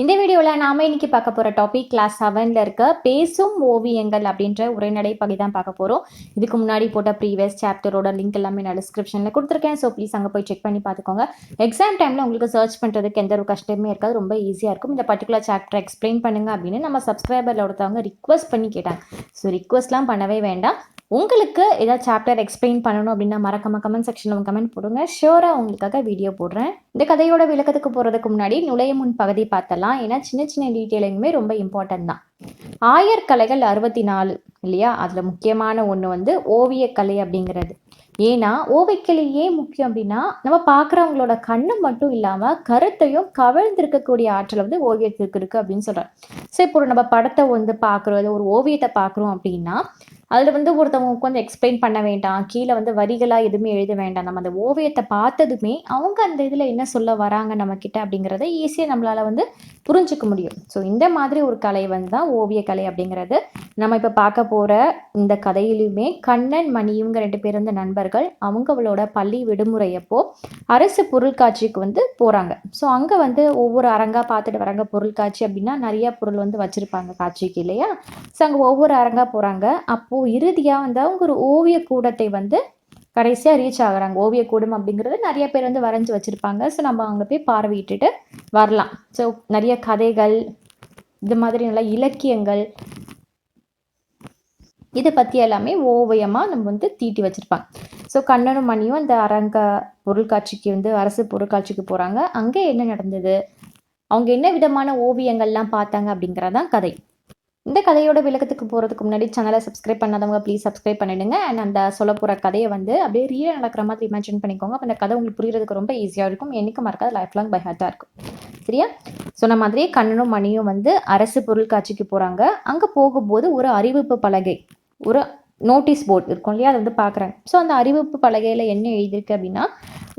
இந்த வீடியோவில் நாம இன்னைக்கு பார்க்க போகிற டாபிக் கிளாஸ் செவனில் இருக்க பேசும் ஓவியங்கள் அப்படின்ற உரைநடை பகுதி தான் பார்க்க போகிறோம் இதுக்கு முன்னாடி போட்ட ப்ரீவியஸ் சாப்டரோட லிங்க் எல்லாமே நான் டிஸ்கிரிப்ஷனில் கொடுத்துருக்கேன். ஸோ ப்ளீஸ் அங்கே போய் செக் பண்ணி பார்த்துக்கோங்க. எக்ஸாம் டைமில் உங்களுக்கு சர்ச் பண்ணுறதுக்கு எந்த ஒரு கஷ்டமே இருக்காது. ரொம்ப ஈஸியாக இருக்கும். இந்த பர்டிகுலர் சாப்டர் எக்ஸ்பிளைன் பண்ணுங்க அப்படின்னு நம்ம சப்ஸ்கிரைபரில் ஒருத்தவங்க ரிக்வஸ்ட் பண்ணி கேட்டாங்க. ஸோ ரிக்வஸ்ட்லாம் பண்ணவே வேண்டாம். உங்களுக்கு ஏதாவது சாப்டர் எக்ஸ்பிளைன் பண்ணணும் அப்படின்னா மறக்காம கமெண்ட் செக்ஷனில் கமெண்ட் போடுங்க. ஷியோராக உங்களுக்காக வீடியோ போடுறேன். இந்த கதையோட விளக்கத்துக்கு போகிறதுக்கு முன்னாடி நுழைய முன் பகுதி பார்த்தலாம் ஏன்னா சின்ன சின்ன டீட்டெயிலுமே ரொம்ப இம்பார்ட்டன்ட் தான். ஆயர் கலைகள் அறுபத்தி நாலு இல்லையா? அதில் முக்கியமான ஒன்று வந்து ஓவியக்கலை அப்படிங்கிறது. ஏன்னா ஓவியக்கலை ஏன் முக்கியம் அப்படின்னா நம்ம பார்க்குறவங்களோட கண்ணு மட்டும் இல்லாமல் கருத்தையும் கவிழ்ந்திருக்கக்கூடிய ஆற்றல் வந்து ஓவியத்திற்கு இருக்குது அப்படின்னு சொல்கிறேன் ஸோ இப்போ ஒரு நம்ம படத்தை வந்து பார்க்குறோம் ஒரு ஓவியத்தை பார்க்குறோம் அப்படின்னா அதில் வந்து ஒருத்தவங்க உட்காந்து எக்ஸ்பிளைன் பண்ண வேண்டாம் கீழே வந்து வரிகளாக எதுவுமே எழுத வேண்டாம். நம்ம அந்த ஓவியத்தை பார்த்ததுமே அவங்க அந்த இதில் என்ன சொல்ல வராங்க நம்மக்கிட்ட அப்படிங்கிறத ஈஸியாக நம்மளால் வந்து புரிஞ்சிக்க முடியும். ஸோ இந்த மாதிரி ஒரு கலை வந்து தான் ஓவியக்கலை அப்படிங்கிறது. நம்ம இப்போ பார்க்க போகிற இந்த கதையிலுமே கண்ணன் மணி இவங்க ரெண்டு பேர் இருந்த நண்பர்கள். அவங்களோட பள்ளி விடுமுறையப்போ அரசு பொருட்காட்சிக்கு வந்து போகிறாங்க ஸோ அங்கே வந்து ஒவ்வொரு அரங்காக பார்த்துட்டு வராங்க. பொருட்காட்சி அப்படின்னா நிறைய பொருள் வந்து வச்சுருப்பாங்க காட்சிக்கு இல்லையா? ஸோ அங்கே ஒவ்வொரு அரங்காக போகிறாங்க அப்போது இறுதியாக வந்து அவங்க ஒரு ஓவிய கூடத்தை வந்து கடைசியாக ரீச் ஆகுறாங்க. ஓவியக்கூடம் அப்படிங்கிறது நிறைய பேர் வந்து வரைஞ்சி வச்சுருப்பாங்க. ஸோ நம்ம அங்கே போய் பார்வையிட்டுட்டு வரலாம். ஸோ நிறைய கதைகள் இது மாதிரி நல்ல இலக்கியங்கள் இதை பற்றி எல்லாமே ஓவியமாக நம்ம வந்து தீட்டி வச்சுருப்பாங்க. ஸோ கண்ணனும் மணியும் அந்த அரங்க பொருட்காட்சிக்கு வந்து அரசு பொருட்காட்சிக்கு போகிறாங்க அங்கே என்ன நடந்தது? அவங்க என்ன விதமான ஓவியங்கள்லாம் பார்த்தாங்க அப்படிங்கிறதான் கதை. இந்த கதையோட விளக்கத்துக்கு போகிறதுக்கு முன்னாடி சேனலை சப்ஸ்கிரைப் பண்ணாதவங்க ப்ளீஸ் சப்ஸ்கிரைப் பண்ணிடுங்க. அண்ட் அந்த சொல்ல போகிற கதையை வந்து அப்படியே ரியல் நடக்கிற மாதிரி இமேஜின் பண்ணிக்கோங்க. அப்போ அந்த கதை உங்களுக்கு புரியறதுக்கு ரொம்ப ஈஸியாக இருக்கும். என்னைக்கு மறக்காது லைஃப் லாங் பை ஹார்ட்டாக இருக்கும். சரியா? சொன்ன மாதிரியே கண்ணனும் மணியும் வந்து அரசு பொருட்காட்சிக்கு போகிறாங்க அங்கே போகும்போது ஒரு அறிவிப்பு பலகை ஒரு நோட்டீஸ் போர்ட் இருக்கும் இல்லையா? அதை வந்து பார்க்குறாங்க. ஸோ அந்த அறிவிப்பு பலகையில் என்ன எழுதியிருக்கு அப்படின்னா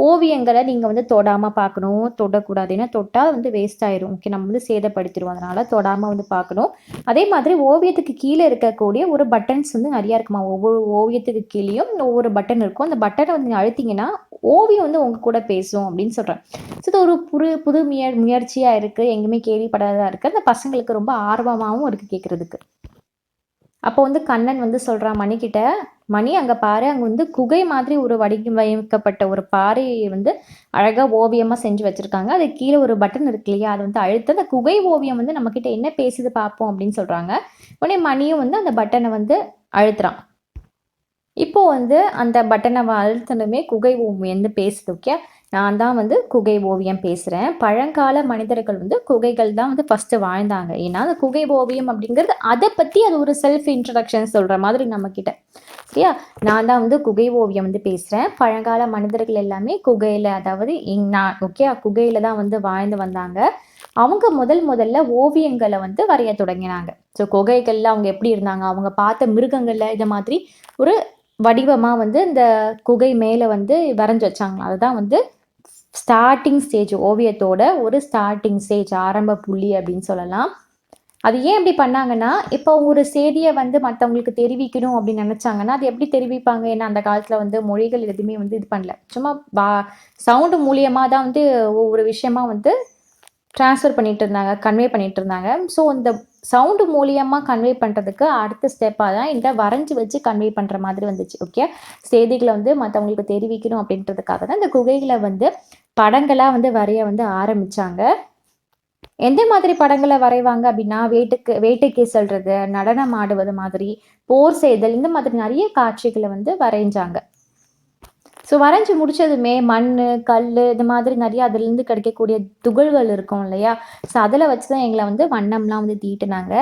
ஓவியங்களை நீங்கள் வந்து தொடாமல் பார்க்கணும். தொடக்கூடாது ஏன்னா தொட்டால் வந்து வேஸ்ட் ஆயிரும். ஓகே நம்ம வந்து சேதப்படுத்திடுவோம். அதனால் தொடாமல் வந்து பார்க்கணும். அதே மாதிரி ஓவியத்துக்கு கீழே இருக்கக்கூடிய ஒரு பட்டன்ஸ் வந்து நிறையா இருக்குமா? ஒவ்வொரு ஓவியத்துக்கு கீழேயும் ஒவ்வொரு பட்டன் இருக்கும். அந்த பட்டனை வந்து அழுத்திங்கன்னா ஓவியம் வந்து உங்கள் கூட பேசும் அப்படின்னு சொல்கிறேன் ஸோ இது ஒரு புது புது முய முயற்சியாக இருக்குது எங்கேயுமே கேள்விப்படாததாக இருக்குது அந்த பசங்களுக்கு ரொம்ப ஆர்வமாகவும் இருக்குது கேட்குறதுக்கு அப்போ வந்து கண்ணன் வந்து சொல்கிறான் மணிக்கிட்ட மணி அங்கே பாரு அங்கே வந்து குகை மாதிரி ஒரு வடிவமைக்கப்பட்ட ஒரு பாறையை வந்து அழகாக ஓவியமாக செஞ்சு வச்சுருக்காங்க. அது கீழே ஒரு பட்டன் இருக்கு இல்லையா அது வந்து அழுத்த அந்த குகை ஓவியம் வந்து நம்மக்கிட்ட என்ன பேசுது பார்ப்போம் அப்படின்னு சொல்கிறாங்க உடனே மணியும் வந்து அந்த பட்டனை வந்து அழுத்துறான். இப்போ வந்து அந்த பட்டனை அழுத்தணுமே குகை ஓவியம் வந்து பேசுது ஓகே நான் தான் வந்து குகை ஓவியம் பேசுகிறேன் பழங்கால மனிதர்கள் வந்து குகைகள் தான் வந்து ஃபஸ்ட்டு வாழ்ந்தாங்க. ஏன்னா அந்த குகை ஓவியம் அப்படிங்கிறது அதை பற்றி அது ஒரு செல்ஃப் இன்ட்ரடக்ஷன் சொல்கிற மாதிரி நம்மக்கிட்ட சரியா? நான் தான் வந்து குகை ஓவியம் வந்து பேசுகிறேன் பழங்கால மனிதர்கள் எல்லாமே குகையில் அதாவது இங் நான் ஓகே குகையில் தான் வந்து வாழ்ந்து வந்தாங்க. அவங்க முதல் முதல்ல ஓவியங்களை வந்து வரைய தொடங்கினாங்க. ஸோ குகைகளில் அவங்க எப்படி இருந்தாங்க? அவங்க பார்த்த மிருகங்களில் இதை மாதிரி ஒரு வடிவமாக வந்து இந்த குகை மேலே வந்து வரைஞ்சி வச்சாங்க அதுதான் வந்து ஸ்டார்டிங் ஸ்டேஜ் ஓவியத்தோட ஒரு ஸ்டார்டிங் ஸ்டேஜ் ஆரம்ப புள்ளி அப்படின்னு சொல்லலாம். அது ஏன் இப்படி பண்ணாங்கன்னா இப்போ அவங்க ஒரு செய்தியை வந்து மற்றவங்களுக்கு தெரிவிக்கணும் அப்படின்னு நினச்சாங்கன்னா அது எப்படி தெரிவிப்பாங்க? ஏன்னா அந்த காலத்தில் வந்து மொழிகள் எதுவுமே வந்து இது பண்ணல. சும்மா பா சவுண்டு மூலியமாக தான் வந்து ஒவ்வொரு விஷயமா வந்து ட்ரான்ஸ்ஃபர் பண்ணிட்டு இருந்தாங்க கன்வே பண்ணிட்டு இருந்தாங்க. ஸோ இந்த சவுண்டு மூலியமாக கன்வே பண்ணுறதுக்கு அடுத்த ஸ்டெப்பாக தான் இந்த வரைஞ்சி வச்சு கன்வே பண்ணுற மாதிரி வந்துச்சு ஓகே செய்திகளை வந்து மற்றவங்களுக்கு தெரிவிக்கணும் அப்படின்றதுக்காக தான் இந்த குகைகளை வந்து படங்களாக வந்து வரைய வந்து ஆரம்பித்தாங்க எந்த மாதிரி படங்களை வரைவாங்க அப்படின்னா வேட்டுக்கு வேட்டைக்கு செல்றது நடனம் ஆடுவது மாதிரி போர் செய்தல் இந்த மாதிரி நிறைய காட்சிகளை வந்து வரைஞ்சாங்க. ஸோ வரைஞ்சி முடிச்சதுமே மண் கல் இது மாதிரி நிறைய அதுலேருந்து கிடைக்கக்கூடிய துகள்கள் இருக்கும் இல்லையா? ஸோ அதில் வச்சு தான் எங்களை வந்து வண்ணம்லாம் வந்து தீட்டினாங்க.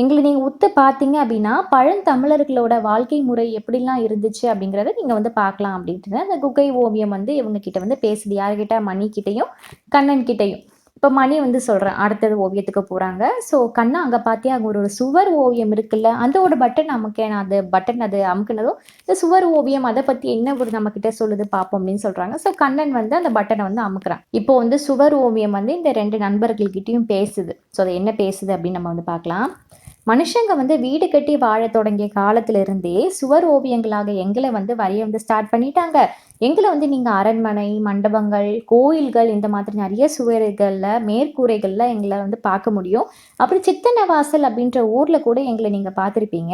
எங்களை நீங்கள் உத்து பார்த்தீங்க அப்படின்னா பழந்தமிழர்களோட வாழ்க்கை முறை எப்படிலாம் இருந்துச்சு அப்படிங்கிறத நீங்கள் வந்து பார்க்கலாம் அப்படின்ட்டு அந்த குகை ஓவியம் வந்து இவங்க கிட்ட வந்து பேசுது. யார்கிட்ட? மணிக்கிட்டையும் கண்ணன் கிட்டையும். இப்போ மணி வந்து சொல்கிறேன் அடுத்தது ஓவியத்துக்கு போகிறாங்க ஸோ கண்ணா அங்கே பார்த்தியா அங்கே ஒரு சுவர் ஓவியம் இருக்குல்ல அந்த ஒரு பட்டன் அமுக்கேன் அது பட்டன் அது அமுக்குனதும் இந்த சுவர் ஓவியம் அதை பற்றி என்ன ஒரு நம்மக்கிட்ட சொல்லுது பார்ப்போம் அப்படின்னு சொல்கிறாங்க ஸோ கண்ணன் வந்து அந்த பட்டனை வந்து அமுக்குறான். இப்போ வந்து சுவர் ஓவியம் வந்து இந்த ரெண்டு நண்பர்கள்கிட்டையும் பேசுது. ஸோ அது என்ன பேசுது அப்படின்னு நம்ம வந்து பார்க்கலாம். மனுஷங்க வந்து வீடு கட்டி வாழ தொடங்கிய காலத்திலிருந்தே சுவர் ஓவியங்களாக எங்களை வந்து வரைய வந்து ஸ்டார்ட் பண்ணிட்டாங்க. எங்களை வந்து நீங்கள் அரண்மனை மண்டபங்கள் கோயில்கள் இந்த மாதிரி நிறைய சுவர்களில் மேற்கூரைகளில் எங்களை வந்து பார்க்க முடியும். அப்புறம் சித்தனவாசல் அப்படின்ற ஊரில் கூட எங்களை நீங்கள் பார்த்துருப்பீங்க.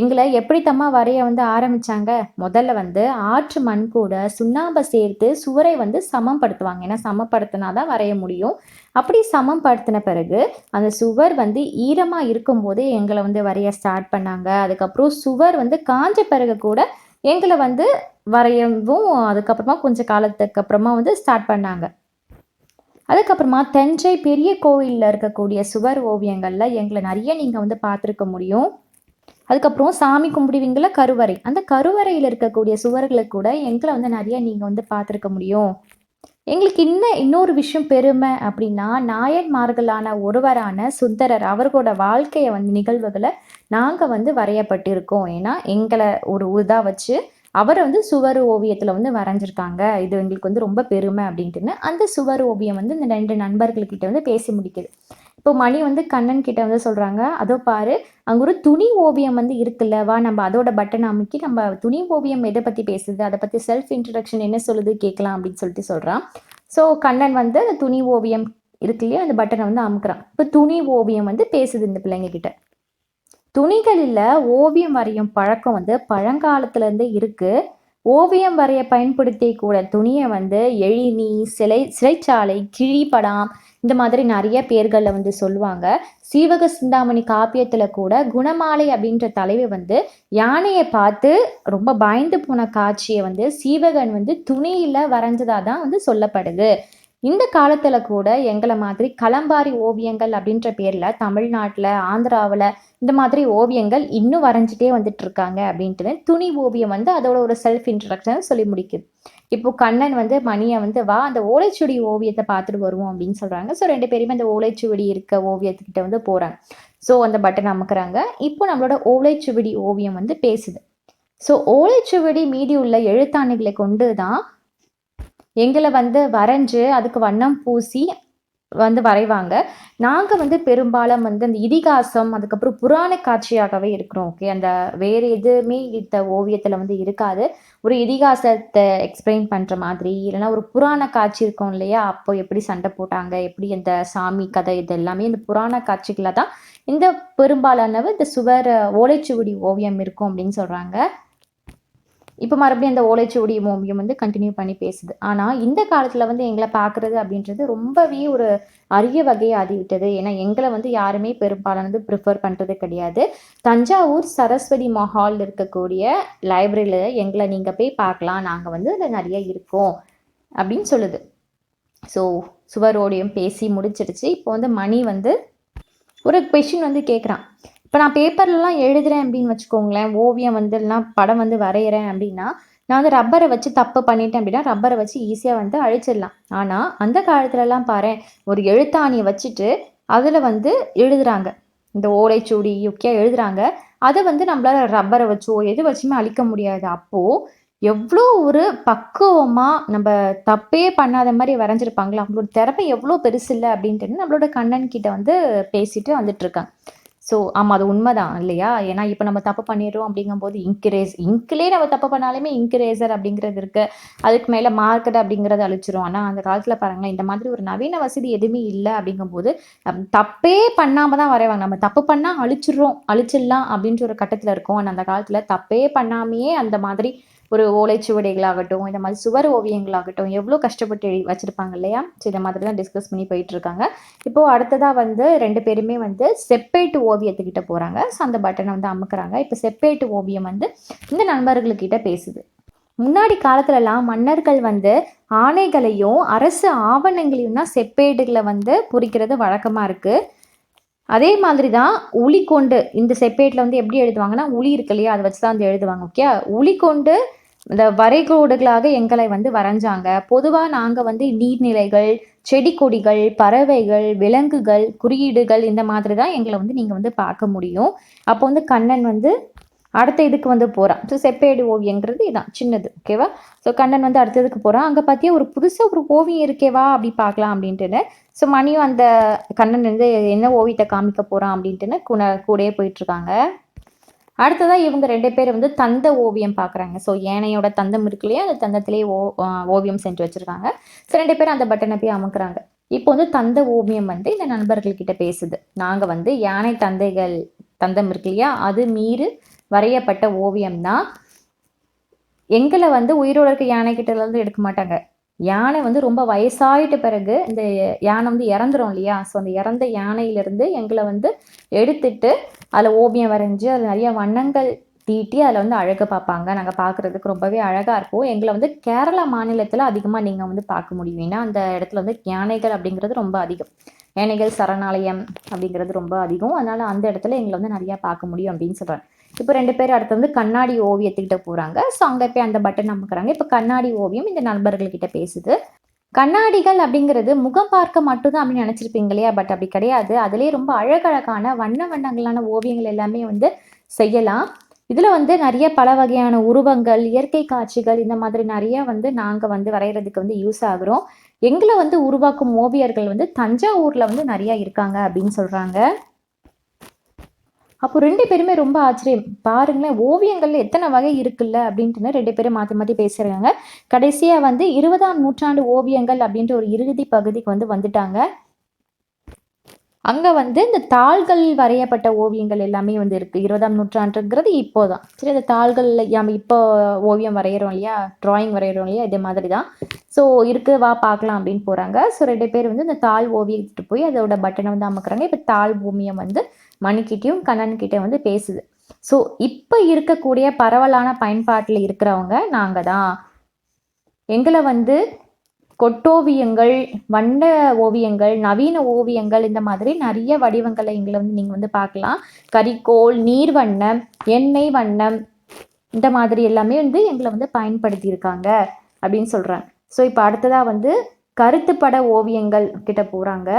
எங்களை எப்படி தம்மா வரைய வந்து ஆரம்பிச்சாங்க? முதல்ல வந்து ஆற்று மண் கூட சுண்ணாம்பை சேர்த்து சுவரை வந்து சமப்படுத்துவாங்க. ஏன்னா சமப்படுத்தினா தான் வரைய முடியும். அப்படி சமப்படுத்தின பிறகு அந்த சுவர் வந்து ஈரமாக இருக்கும்போது எங்களை வந்து வரைய ஸ்டார்ட் பண்ணாங்க. அதுக்கப்புறம் சுவர் வந்து காஞ்ச பிறகு கூட எங்களை வந்து வரையவும் அதுக்கப்புறமா கொஞ்சம் காலத்துக்கு அப்புறமா வந்து ஸ்டார்ட் பண்ணாங்க. அதுக்கப்புறமா தஞ்சை பெரிய கோவிலில் இருக்கக்கூடிய சுவர் ஓவியங்களில் எங்களை நிறைய நீங்கள் வந்து பார்த்துருக்க முடியும். அதுக்கப்புறம் சாமி கும்பிடுவீங்கள கருவறை. அந்த கருவறையில் இருக்கக்கூடிய சுவர்களை கூட எங்களை வந்து நிறைய நீங்கள் வந்து பார்த்துருக்க முடியும். எங்களுக்கு இன்னும் இன்னொரு விஷயம் பெருமை அப்படின்னா நாயன்மார்களான ஒருவரான சுந்தரர் அவர்களோட வாழ்க்கையை வந்து நிகழ்வுகளை நாங்கள் வந்து வரையப்பட்டிருக்கோம். ஏன்னா எங்களை ஒரு இதாக வச்சு அவரை வந்து சுவர் ஓவியத்தில் வந்து வரைஞ்சிருக்காங்க. இது எங்களுக்கு வந்து ரொம்ப பெருமை அப்படின்ட்டுன்னு அந்த சுவர் ஓவியம் வந்து இந்த ரெண்டு நண்பர்கள்கிட்ட வந்து பேசி முடிக்குது. இப்போ மணி வந்து கண்ணன் கிட்ட வந்து சொல்கிறாங்க அதோ பாரு அங்கே ஒரு துணி ஓவியம் வந்து இருக்குல்ல வா நம்ம அதோட பட்டன் அமைக்கி நம்ம துணி ஓவியம் எதை பற்றி பேசுது அதை பற்றி செல்ஃப் இன்ட்ரடக்ஷன் என்ன சொல்லுது கேட்கலாம் அப்படின்னு சொல்லிட்டு சொல்கிறான் ஸோ கண்ணன் வந்து அந்த துணி ஓவியம் இருக்கு இல்லையா அந்த பட்டனை வந்து அமுக்கிறான். இப்போ துணி ஓவியம் வந்து பேசுது இந்த பிள்ளைங்க கிட்ட. துணிகளில் ஓவியம் வரையும் பழக்கம் வந்து பழங்காலத்துலேருந்தே இருக்குது ஓவியம் வரைய பயன்படுத்தி கூட துணியை வந்து எழினி சிலை சிறைச்சாலை கிழிப்படம் இந்த மாதிரி நிறைய பேர்களில் வந்து சொல்லுவாங்க. சீவக சிந்தாமணி காப்பியத்தில் கூட குணமாலை அப்படின்ற தலைவி வந்து யானையை பார்த்து ரொம்ப பயந்து போன காட்சியை வந்து சீவகன் வந்து துணியில் வரைஞ்சதாக தான் வந்து சொல்லப்படுது. இந்த காலத்தில் கூட எங்களை மாதிரி களம்பாரி ஓவியங்கள் அப்படின்ற பேரில் தமிழ்நாட்டில் ஆந்திராவில் இந்த மாதிரி ஓவியங்கள் இன்னும் வரைஞ்சிட்டே வந்துட்டு இருக்காங்க அப்படின்ட்டு துணி ஓவியம் வந்து அதோட ஒரு செல்ஃப் இன்ட்ரடக்ஷன் சொல்லி முடிக்குது. இப்போ கண்ணன் வந்து மணியை வந்து வா அந்த ஓலைச்சுவடி ஓவியத்தை பார்த்துட்டு வருவோம் அப்படின்னு சொல்கிறாங்க ஸோ ரெண்டு பேருமே அந்த ஓலைச்சுவடி இருக்க ஓவியத்துக்கிட்ட வந்து போகிறாங்க ஸோ அந்த பட்டன் அமுக்குறாங்க. இப்போ நம்மளோட ஓலைச்சுவடி ஓவியம் வந்து பேசுது. ஸோ ஓலைச்சுவடி மீதி உள்ள எழுத்தாணிகளை கொண்டு தான் எங்களை வந்து வரைஞ்சு அதுக்கு வண்ணம் பூசி வந்து வரைவாங்க. நாங்கள் வந்து பெரும்பாலும் வந்து அந்த இதிகாசம் அதுக்கப்புறம் புராண காட்சியாகவே இருக்கிறோம் ஓகே அந்த வேறு எதுவுமே இந்த ஓவியத்தில் வந்து இருக்காது. ஒரு இதிகாசத்தை எக்ஸ்பிளைன் பண்ணுற மாதிரி இல்லைன்னா ஒரு புராண காட்சி இருக்கும் இல்லையா? அப்போ எப்படி சண்டை போட்டாங்க? எப்படி அந்த சாமி கதை இது எல்லாமே இந்த புராண காட்சிகளை தான் இந்த பெரும்பாலானவை இந்த சுவர் ஓலைச்சுவடி ஓவியம் இருக்கும் அப்படின்னு சொல்கிறாங்க இப்போ மறுபடியும் அந்த ஓலைச்சுவடி ஓவியம் வந்து கண்டினியூ பண்ணி பேசுது. ஆனால் இந்த காலத்தில் வந்து எங்களை பார்க்குறது அப்படின்றது ரொம்பவே ஒரு அரிய வகையை ஆதிவிட்டது. ஏன்னா எங்களை வந்து யாருமே பெரும்பாலானது ப்ரிஃபர் பண்ணுறது கிடையாது. தஞ்சாவூர் சரஸ்வதி மஹால் இருக்கக்கூடிய லைப்ரரியில் எங்களை நீங்கள் போய் பார்க்கலாம். நாங்கள் வந்து அதில் நிறைய இருக்கோம் அப்படின்னு சொல்லுது. ஸோ சுவரோடையும் பேசி முடிச்சிடுச்சு. இப்போ வந்து மணி வந்து ஒரு கொஷின் வந்து கேட்குறான் இப்போ நான் பேப்பர்லலாம் எழுதுகிறேன் அப்படின்னு வச்சுக்கோங்களேன் ஓவியம் வந்து இல்லைனா படம் வந்து வரைகிறேன் அப்படின்னா நான் வந்து ரப்பரை வச்சு தப்பு பண்ணிட்டேன் அப்படின்னா ரப்பரை வச்சு ஈஸியாக வந்து அழிச்சிடலாம். ஆனால் அந்த காலத்துலலாம் பாரு ஒரு எழுத்தாணியை வச்சுட்டு அதில் வந்து எழுதுகிறாங்க இந்த ஓலைச்சூடி யுக்கியாக எழுதுகிறாங்க அதை வந்து நம்மளால் ரப்பரை வச்சோ எது வச்சுமே அழிக்க முடியாது. அப்போது எவ்வளோ ஒரு பக்குவமாக நம்ம தப்பே பண்ணாத மாதிரி வரைஞ்சிருப்பாங்களா? அவங்களோட திறமை எவ்வளோ பெருசு இல்லை அப்படின்ட்டு நம்மளோட கண்ணன் கிட்ட வந்து பேசிட்டு வந்துட்டுருக்காங்க ஸோ ஆமாம் அது உண்மைதான் இல்லையா? ஏன்னா இப்போ நம்ம தப்பு பண்ணிடுறோம் அப்படிங்கும்போது இன்க்ரேஸ் இங்க்லேயே நம்ம தப்பு பண்ணாலுமே இன்க்ரேசர் அப்படிங்கிறது இருக்குது அதுக்கு மேலே மார்க்கெட் அப்படிங்கிறத அழிச்சிரும். ஆனால் அந்த காலத்தில் பாருங்களேன் இந்த மாதிரி ஒரு நவீன வசதி எதுவுமே இல்லை அப்படிங்கும்போது தப்பே பண்ணாமல் தான் வரைவாங்க. நம்ம தப்பு பண்ணால் அழிச்சிடுறோம் அழிச்சிடலாம் அப்படின்ற ஒரு கட்டத்தில் இருக்கும். ஆனால் அந்த காலத்தில் தப்பே பண்ணாமையே அந்த மாதிரி ஒரு ஓலைச்சுவடைகளாகட்டும் இந்த மாதிரி சுவர் ஓவியங்களாகட்டும் எவ்வளோ கஷ்டப்பட்டு எழுதி வச்சுருப்பாங்க இல்லையா? ஸோ இந்த மாதிரி தான் டிஸ்கஸ் பண்ணி போயிட்டுருக்காங்க. இப்போது அடுத்ததாக வந்து ரெண்டு பேருமே வந்து செப்பேட்டு ஓவியத்துக்கிட்ட போகிறாங்க ஸோ அந்த பட்டனை வந்து அமுக்குறாங்க. இப்போ செப்பேட்டு ஓவியம் வந்து இந்த நண்பர்கள்கிட்ட பேசுது. முன்னாடி காலத்துலலாம் மன்னர்கள் வந்து ஆணைகளையும் அரசு ஆவணங்களையும் தான் செப்பேடுகளை வந்து பொறிக்கிறது வழக்கமாக இருக்குது அதே மாதிரி தான் உளி கொண்டு இந்த செப்பேட்டில் வந்து எப்படி எழுதுவாங்கன்னா உளி இருக்கு இல்லையா? அதை வச்சு தான் வந்து எழுதுவாங்க ஓகே உளி கொண்டு இந்த வரைகோடுகளாக எங்களை வந்து வரைஞ்சாங்க. பொதுவாக நாங்கள் வந்து நீர்நிலைகள் செடி கொடிகள் பறவைகள் விலங்குகள் குறியீடுகள் இந்த மாதிரி தான் எங்களை வந்து நீங்கள் வந்து பார்க்க முடியும். அப்போ வந்து கண்ணன் வந்து அடுத்த இதுக்கு வந்து போகிறான் ஸோ செப்பேடு ஓவியங்கிறது இதான் சின்னது ஓகேவா ஸோ கண்ணன் வந்து அடுத்த இதுக்கு போகிறான் அங்கே பார்த்தியா ஒரு புதுசாக ஒரு ஓவியம் இருக்கேவா அப்படி பார்க்கலாம் அப்படின்ட்டுன்னு. ஸோ மணியும் அந்த கண்ணன் வந்து என்ன ஓவியத்தை காமிக்க போகிறான் அப்படின்ட்டுன்னு கூட கூடயே போயிட்டுருக்காங்க அடுத்ததாக இவங்க ரெண்டு பேர் வந்து தந்த ஓவியம் பார்க்குறாங்க ஸோ யானையோட தந்தம் இருக்கு இல்லையா அந்த தந்தத்திலே ஓ ஓவியம் செஞ்சு வச்சுருக்காங்க. ஸோ ரெண்டு பேரும் அந்த பட்டனை போய் அமுக்குறாங்க. இப்போ வந்து தந்த ஓவியம் வந்து இந்த நண்பர்கள்கிட்ட பேசுது. நாங்கள் வந்து யானை தந்தைகள் தந்தம் இருக்கு இல்லையா அது மீறு வரையப்பட்ட ஓவியம் தான். எங்களை வந்து உயிரோட இருக்க யானை கிட்டேருந்து எடுக்க மாட்டாங்க. யானை வந்து ரொம்ப வயசாயிட்ட பிறகு இந்த யானை வந்து இறந்துரும் இல்லையா? ஸோ அந்த இறந்த யானையிலிருந்து எங்களை வந்து எடுத்துட்டு அதில் ஓவியம் வரைஞ்சி அதில் நிறைய வண்ணங்கள் தீட்டி அதில் வந்து அழகு பார்ப்பாங்க. நாங்கள் பார்க்குறதுக்கு ரொம்பவே அழகாக இருக்கும். எங்களை வந்து கேரளா மாநிலத்தில் அதிகமாக நீங்கள் வந்து பார்க்க முடியும். ஏன்னா அந்த இடத்துல வந்து யானைகள் அப்படிங்கிறது ரொம்ப அதிகம். யானைகள் சரணாலயம் அப்படிங்கிறது ரொம்ப அதிகம். அதனால் அந்த இடத்துல எங்களை வந்து நிறையா பார்க்க முடியும் அப்படின்னு சொல்கிறேன் இப்போ ரெண்டு பேர் அடுத்து வந்து கண்ணாடி ஓவியத்துக்கிட்ட போகிறாங்க ஸோ அங்கே போய் அந்த பட்டன் அமுக்குறாங்க. இப்போ கண்ணாடி ஓவியம் இந்த நண்பர்கள்கிட்ட பேசுது. கண்ணாடிகள் அப்படிங்கிறது முகம் பார்க்க மட்டும்தான் அப்படின்னு நினச்சிருப்பீங்க இல்லையா? பட் அப்படி கிடையாது. அதுலேயே ரொம்ப அழகழகான வண்ண வண்ணங்களான ஓவியங்கள் எல்லாமே வந்து செய்யலாம். இதில் வந்து நிறைய பல வகையான உருவங்கள் இயற்கை காட்சிகள் இந்த மாதிரி நிறைய வந்து நாங்கள் வந்து வரைகிறதுக்கு வந்து யூஸ் ஆகுறோம். எங்களை வந்து உருவாக்கும் ஓவியர்கள் வந்து தஞ்சாவூரில் வந்து நிறையா இருக்காங்க அப்படின்னு சொல்கிறாங்க அப்போ ரெண்டு பேருமே ரொம்ப ஆச்சரியம். பாருங்களேன் ஓவியங்கள்ல எத்தனை வகை இருக்குல்ல அப்படின்ட்டு ரெண்டு பேரும் மாற்றி மாற்றி பேசுகிறாங்க கடைசியாக வந்து இருபதாம் நூற்றாண்டு ஓவியங்கள் அப்படின்ற ஒரு இறுதி பகுதிக்கு வந்து வந்துட்டாங்க. அங்கே வந்து இந்த தாள்கள் வரையப்பட்ட ஓவியங்கள் எல்லாமே வந்து இருக்குது இருபதாம் நூற்றாண்டுங்கிறது இப்போ தான் சரி இந்த தாள்களில் நம்ம இப்போ ஓவியம் வரைகிறோம் இல்லையா? ட்ராயிங் வரைகிறோம் இல்லையா? இதே மாதிரி தான் ஸோ இருக்கு வா பார்க்கலாம் அப்படின்னு போகிறாங்க ஸோ ரெண்டு பேர் வந்து இந்த தாள் ஓவியத்துட்டு போய் அதோட பட்டனை வந்து அமுக்குறாங்க. இப்போ தாள் பூமியம் வந்து மணிக்கிட்டையும் கண்ணன்கிட்ட வந்து பேசுது. ஸோ இப்போ இருக்கக்கூடிய பரவலான பயன்பாட்டில் இருக்கிறவங்க நாங்கள் தான். எங்களை வந்து கொட்டோவியங்கள் வண்ண ஓவியங்கள் நவீன ஓவியங்கள் இந்த மாதிரி நிறைய வடிவங்களை எங்களை வந்து நீங்கள் வந்து பார்க்கலாம். கறிக்கோள் நீர் வண்ணம் எண்ணெய் வண்ணம் இந்த மாதிரி எல்லாமே வந்து எங்களை வந்து பயன்படுத்தியிருக்காங்க அப்படின்னு சொல்கிறாங்க ஸோ இப்போ அடுத்ததாக வந்து கருத்துப்பட ஓவியங்கள் கிட்ட போகிறாங்க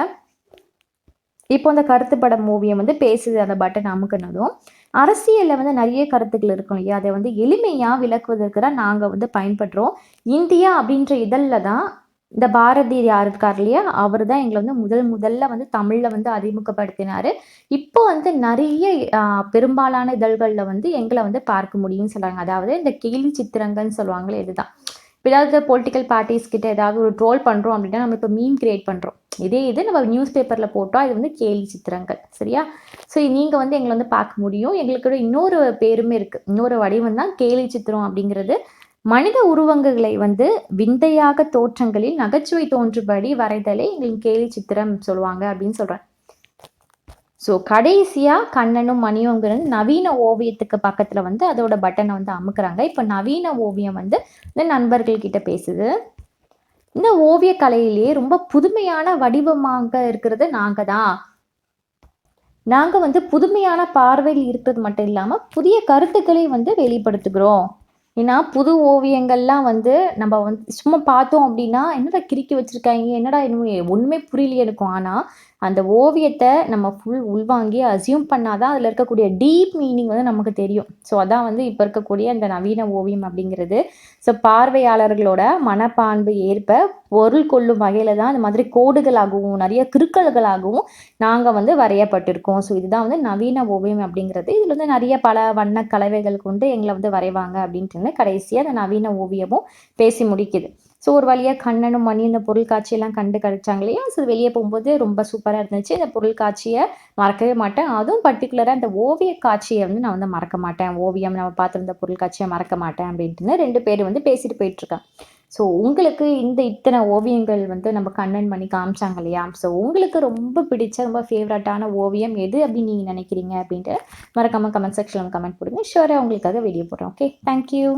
இப்போ அந்த கருத்துப்படம் மூவியை வந்து பேசுது அந்த பட்டன் அமுக்குனதும் அரசியலில் வந்து நிறைய கருத்துக்கள் இருக்கும் இல்லையா? அதை வந்து எளிமையாக விளக்குவதற்கு தான் நாங்கள் வந்து பயன்படுறோம். இந்தியா அப்படின்ற இதழில் தான் இந்த பாரதி யார் இருக்கார் இல்லையா? அவர் தான் எங்களை வந்து முதல் முதல்ல வந்து தமிழில் வந்து அறிமுகப்படுத்தினார். இப்போ வந்து நிறைய பெரும்பாலான இதழ்களில் வந்து எங்களை வந்து பார்க்க முடியும்னு சொல்கிறாங்க அதாவது இந்த கேலி சித்திரங்கள்னு சொல்லுவாங்களே இதுதான். இப்போ ஏதாவது பொலிட்டிக்கல் பார்ட்டிஸ் கிட்ட ஏதாவது ஒரு ட்ரோல் பண்ணுறோம் அப்படின்னா நம்ம இப்போ மீன் கிரியேட் பண்ணுறோம் இதே இது நம்ம நியூஸ் பேப்பரில் போட்டோம் இது வந்து கேலி சித்திரங்கள் சரியா? ஸோ நீங்கள் வந்து எங்களை வந்து பார்க்க முடியும். எங்களுக்கு இன்னொரு பேருமே இருக்குது இன்னொரு வடிவம் தான் கேலி சித்திரம் அப்படிங்கிறது. மனித உருவங்களை வந்து விந்தையாக தோற்றங்களில் நகைச்சுவை தோன்றுபடி வரைதலே எங்களின் கேலி சித்திரம் சொல்லுவாங்க அப்படின்னு சொல்கிறேன் ஸோ கடைசியாக கண்ணனும் மணியங்கிறது நவீன ஓவியத்துக்கு பக்கத்தில் வந்து அதோட பட்டனை வந்து அமுக்குறாங்க. இப்போ நவீன ஓவியம் வந்து இந்த நண்பர்கள்கிட்ட பேசுது. இந்த ஓவிய கலையிலேயே ரொம்ப புதுமையான வடிவமாக இருக்கிறது நாங்கள் தான். நாங்கள் வந்து புதுமையான பார்வையில் இருக்கிறது மட்டும் இல்லாமல் புதிய கருத்துக்களை வந்து வெளிப்படுத்துகிறோம். ஏன்னா புது ஓவியங்கள்லாம் வந்து நம்ம வந்து சும்மா பார்த்தோம் அப்படின்னா என்னடா கிறுக்கி வச்சுருக்காங்க என்னடா இன்னும் ஒன்றுமே புரியலையே இருக்கும் ஆனால் அந்த ஓவியத்தை நம்ம ஃபுல் உள்வாங்கி அசியூம் பண்ணாதான் அதில் இருக்கக்கூடிய டீப் மீனிங் வந்து நமக்கு தெரியும். ஸோ அதான் வந்து இப்போ இருக்கக்கூடிய அந்த நவீன ஓவியம் அப்படிங்கிறது. ஸோ பார்வையாளர்களோட மனப்பான்பு ஏற்ப பொருள் கொள்ளும் வகையில் தான் இந்த மாதிரி கோடுகளாகவும் நிறைய கிருக்கல்களாகவும் நாங்கள் வந்து வரையப்பட்டிருக்கோம். ஸோ இதுதான் வந்து நவீன ஓவியம் அப்படிங்கிறது. இதில் வந்து நிறைய பல வண்ண கலவைகள் கொண்டு எங்களை வந்து வரைவாங்க அப்படின்ட்டு கடைசியாக அந்த நவீன ஓவியமும் பேசி முடிக்குது. ஸோ ஒரு வழியாக கண்ணனும் மணி இந்த பொருள் காட்சியெல்லாம் கண்டு கழிச்சாங்க இல்லையா? ஸோ வெளியே போகும்போது ரொம்ப சூப்பராக இருந்துச்சு. இந்த பொருள் காட்சியை மறக்கவே மாட்டேன். அதுவும் பர்டிகுலராக இந்த ஓவிய காட்சியை வந்து நான் வந்து மறக்க மாட்டேன். ஓவியம் நம்ம பார்த்துருந்த பொருள் காட்சியை மறக்க மாட்டேன் அப்படின்ட்டு ரெண்டு பேர் வந்து பேசிட்டு போயிட்டுருக்கேன் ஸோ உங்களுக்கு இந்த இத்தனை ஓவியங்கள் வந்து நம்ம கண்ணன் மணி காமிச்சாங்க இல்லையா? ஸோ உங்களுக்கு ரொம்ப பிடிச்ச ரொம்ப ஃபேவரட்டான ஓவியம் எது அப்படின்னு நீங்கள் நினைக்கிறீங்க அப்படின்ட்டு மறக்காமல் கமெண்ட் செக்ஷனில் கமெண்ட் கொடுங்க ஷுவராக உங்களுக்காக வீடியோ போடுறோம் ஓகே தேங்க்யூ